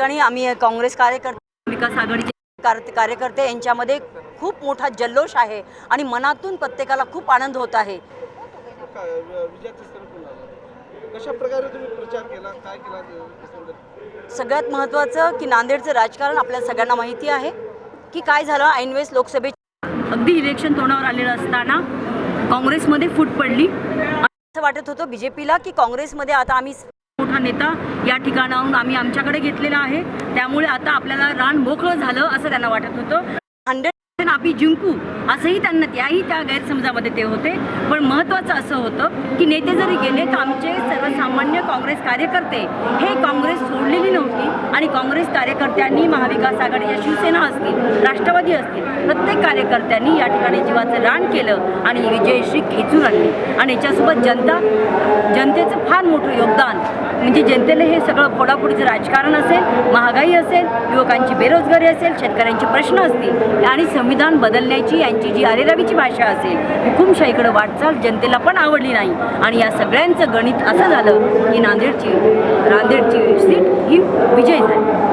ठिकाणी आम्ही काँग्रेस कार्यकर्ते विकास आघाडीचे कार- कार्यकर्ते यांच्यामध्ये खूप मोठा जल्लोष आहे आणि मनातून प्रत्येकाला खूप आनंद होत आहे? सगळ्यात महत्त्वाचं की नांदेडचं राजकारण आपल्या सगळ्यांना माहिती आहे की काय झालं? ऐनवेळेस लोकसभे अगदी इलेक्शन तोंडावर आलेलं असताना काँग्रेसमध्ये फूट पडली. असं वाटत होतं बी जे पीला की काँग्रेसमध्ये आता आम्ही हा नेता या ठिकाणाहून आम्ही आमच्याकडे घेतलेला आहे. त्यामुळे आता आपल्याला रान मोकळं झालं असं त्यांना वाटत होतं. हंड्रेड आम्ही जिंकू असंही त्यांना त्याही त्या गैरसमजामध्ये ते होते. पण महत्त्वाचं असं होतं की नेते जरी गेले तर आमचे सर्वसामान्य काँग्रेस कार्यकर्ते हे काँग्रेस सोडलेली नव्हती आणि काँग्रेस कार्यकर्त्यांनी महाविकास आघाडी या शिवसेना असतील राष्ट्रवादी असतील प्रत्येक कार्यकर्त्यांनी या ठिकाणी जीवाचं रान केलं आणि विजयश्री खेचून आणली. आणि याच्यासोबत जनता जनतेचं फार मोठं योगदान म्हणजे जनतेला हे सगळं फोडाफोडीचं राजकारण असेल महागाई असेल युवकांची बेरोजगारी असेल शेतकऱ्यांचे प्रश्न असतील आणि संविधान बदलण्याची यांची जी अरेरावीची भाषा असेल हुकुमशाहीकडे वाटचाल जनतेला पण आवडली नाही. आणि या सगळ्यांचं गणित असं झालं की नांदेडची नांदेडची सीट ही विजय झाली.